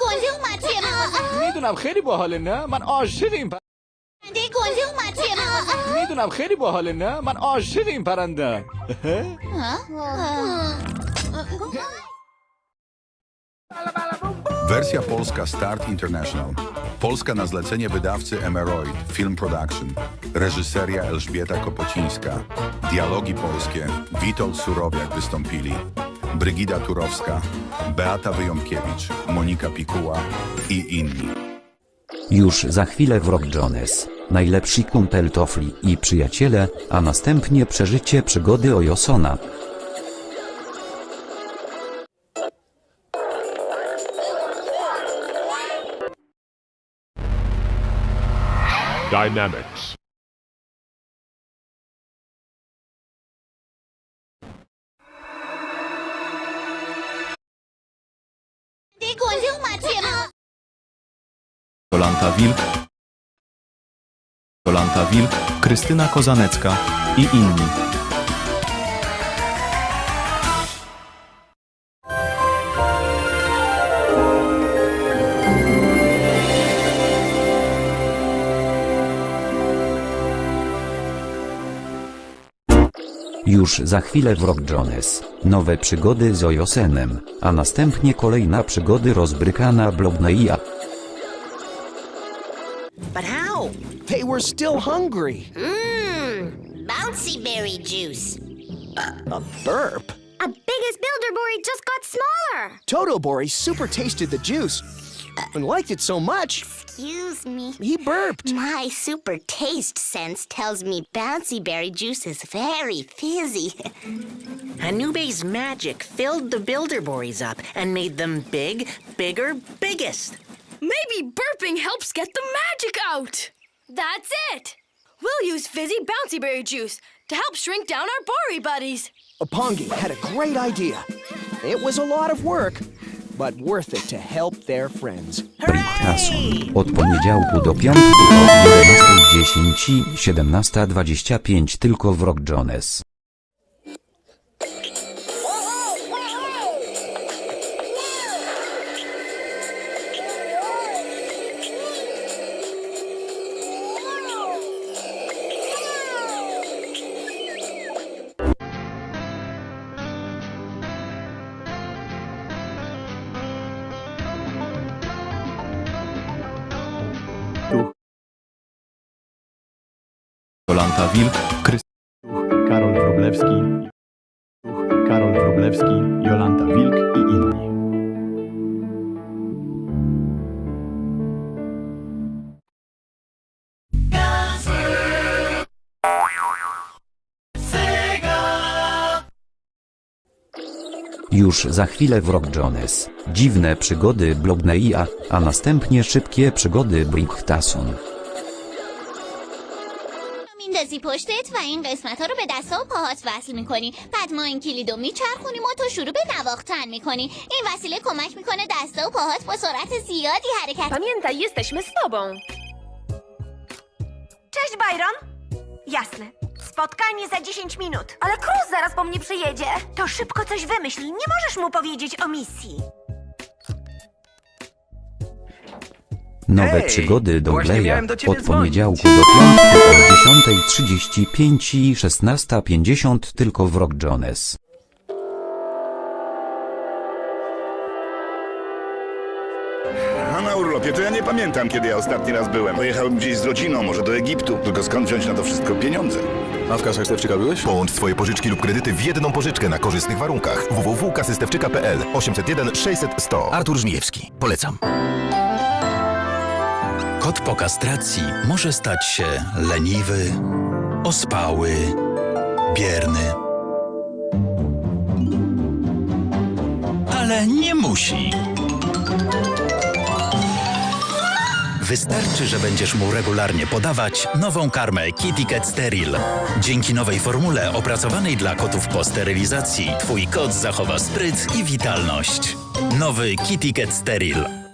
گنده اومد توی مغازه میدونم خیلی باحاله نه من عاشق این پر... گنده گنده اومد توی مغازه میدونم خیلی باحاله نه من عاشق این پرنده Wersja polska Start International. Polska na zlecenie wydawcy Emeroid Film Production. Reżyseria Elżbieta Kopocińska. Dialogi polskie Witold Surowiak wystąpili. Brygida Turowska, Beata Wyjątkiewicz, Monika Pikuła i inni. Już za chwilę w Rock Jones. Najlepsi kumpel Tofli i przyjaciele, a następnie przeżycie przygody Ojosona. Dynamics. Jolanta Wilk, Jolanta Wilk, Krystyna Kozanecka i inni. Już za chwilę w Rock Jones. Nowe przygody z Ojosenem, a następnie kolejna przygody rozbrykana Blobneia. But? They were still hungry. Mmm, bouncy berry juice. A burp? A biggest builder Bilderberry just got smaller. Toto Totobori super tasted the juice and liked it so much, Excuse me. he burped. My super taste sense tells me bouncy berry juice is very fizzy. Anube's magic filled the builder Bilderberries up and made them big, bigger, biggest. Maybe burping helps get the magic out. That's it. We'll use fizzy bouncy berry juice to help shrink down our Bori buddies. Apongi had a great idea. It was a lot of work, but worth it to help their friends. Od poniedziałku do piątku od 11.10 i 17.25 tylko w Rock Jones. Jolanta Wilk, Krystyna Karol Wróblewski, Karol Wróblewski, Jolanta Wilk i inni. Już za chwilę w Rock Jones. Dziwne przygody Blobneia, a następnie szybkie przygody Bricktason. میندازی پشتت و این قسمت ها رو به دست و پاهات وصل می‌کنی بعد ما این کلید رو میچرخونیم و تو شروع به نواختن می‌کنی این وسیله کمک می‌کنه دستا و پاهات با سرعت زیادی حرکت Pamiętaj, jesteśmy z tobą. Cześć, Byron. Jasne. Spotkanie za 10 minut. Ale Cruz zaraz po mnie przyjedzie. To szybko coś wymyśl. Nie możesz mu powiedzieć o misji. Nowe przygody właśnie Dongleya miałem do ciebie od poniedziałku do piątku o 10.35 i 16.50 tylko w Rock Jones. A na urlopie to ja nie pamiętam, kiedy ja ostatni raz byłem. Pojechałem gdzieś z rodziną, może do Egiptu. Tylko skąd wziąć na to wszystko pieniądze? A w kasach Stewczyka byłeś? Połącz swoje pożyczki lub kredyty w jedną pożyczkę na korzystnych warunkach. www.kasystewczyka.pl 801 600 100 Artur Żmijewski. Polecam. Kot po kastracji może stać się leniwy, ospały, bierny. Ale nie musi. Wystarczy, że będziesz mu regularnie podawać nową karmę Kitty Steril. Dzięki nowej formule opracowanej dla kotów po sterylizacji, twój kot zachowa spryt i witalność. Nowy Kitty Steril.